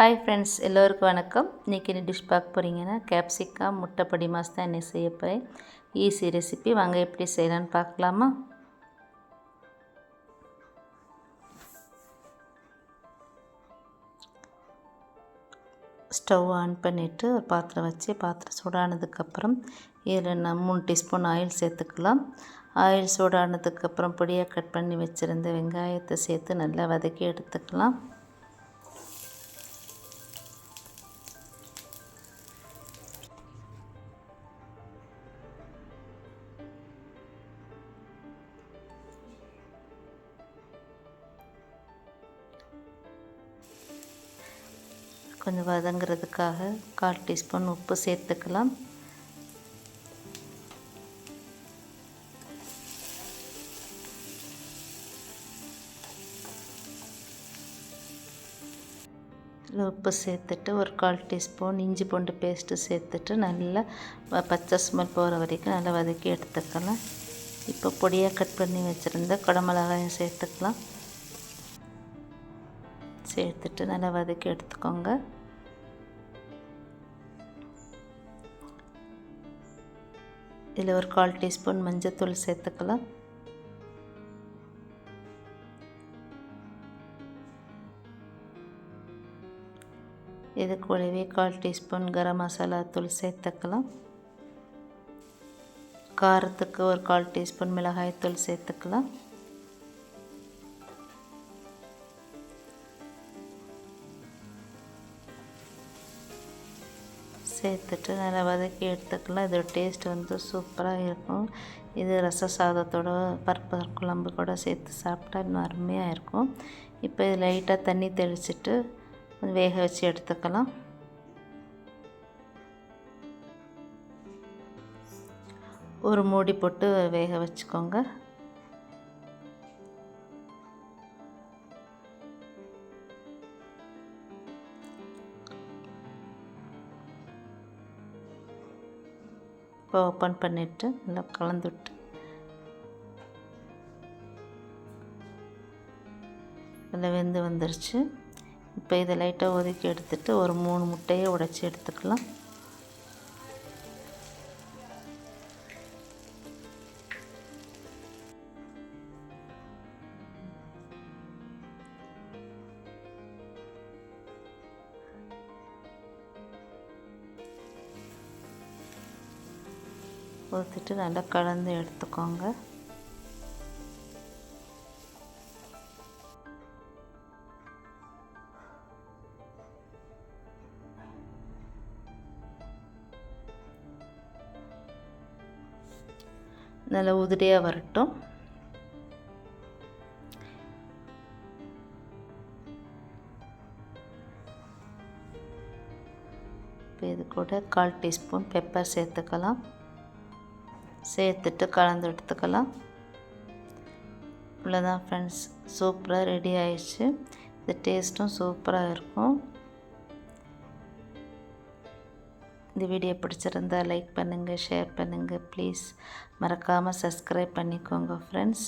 Hi friends எல்லோருக்கும் வணக்கம். இன்றைக்கி என்ன டிஷ் பார்க்க போகிறீங்கன்னா கேப்சிகம் முட்டை பொடி மாஸ் தான் என்ன செய்ய போகிறேன் ஈஸி ரெசிபி வாங்க எப்படி செய்யலான்னு பார்க்கலாமா? ஸ்டவ் ஆன் பண்ணிவிட்டு ஒரு பாத்திரம் வச்சு பாத்திரம் சூடானதுக்கப்புறம் இதில் நான் மூணு டீஸ்பூன் ஆயில் சேர்த்துக்கலாம். ஆயில் சூடானதுக்கப்புறம் பொடியாக கட் பண்ணி வச்சுருந்த வெங்காயத்தை சேர்த்து நல்லா வதக்கி எடுத்துக்கலாம். கொஞ்சம் வதங்கிறதுக்காக கால் டீஸ்பூன் உப்பு சேர்த்துக்கலாம். உப்பு சேர்த்துட்டு ஒரு கால் டீஸ்பூன் இஞ்சி பூண்டு பேஸ்ட்டு சேர்த்துட்டு நல்லா பச்சை ஸ்மெல் போகிற வரைக்கும் நல்லா வதக்கி எடுத்துக்கலாம். இப்போ பொடியாக கட் பண்ணி வச்சுருந்த குடமிளகாயை சேர்த்துக்கலாம். சேர்த்துட்டு நல்லா வதக்கி எடுத்துக்கோங்க. இதில் ஒரு கால் டீஸ்பூன் மஞ்சத்தூள் சேர்த்துக்கலாம். இது கூடவே கால் டீஸ்பூன் கரம் மசாலா தூள் சேர்த்துக்கலாம். காரத்துக்கு ஒரு கால் டீஸ்பூன் மிளகாய் தூள் சேர்த்துக்கலாம். சேர்த்துட்டு நல்லா வதக்கி எடுத்துக்கலாம். இதோட டேஸ்ட் வந்து சூப்பராக இருக்கும். இது ரச சாதத்தோட பருப்பு குழம்பு கூட சேர்த்து சாப்பிட்டா இன்னும் அருமையாக இருக்கும். இப்போ இது லைட்டாக தண்ணி தெளிச்சிட்டு வேக வச்சு எடுத்துக்கலாம். ஒரு மூடி போட்டு வேக வச்சுக்கோங்க. இப்போ ஓப்பன் பண்ணிவிட்டு நல்லா கலந்துவிட்டு நல்லா வெந்து வந்துருச்சு. இப்போ இதை லைட்டாக ஒதுக்கி எடுத்துகிட்டு ஒரு மூணு முட்டையை உடச்சி எடுத்துக்கலாம். ஊற்றிட்டு நல்லா கலந்து எடுத்துக்கோங்க. நல்லா உதிரியாக வரட்டும். இப்போ இது கூட கால் டீஸ்பூன் பெப்பர் சேர்த்துக்கலாம். சேர்த்துட்டு கலந்து எடுத்துக்கலாம். இவ்வளோதான் ஃப்ரெண்ட்ஸ் சூப்பராக ரெடி ஆயிடுச்சு. இது டேஸ்ட்டும் சூப்பராக இருக்கும். இந்த வீடியோ பிடிச்சிருந்தால் லைக் பண்ணுங்கள் ஷேர் பண்ணுங்கள் ப்ளீஸ் மறக்காமல் சப்ஸ்கிரைப் பண்ணிக்கோங்க ஃப்ரெண்ட்ஸ்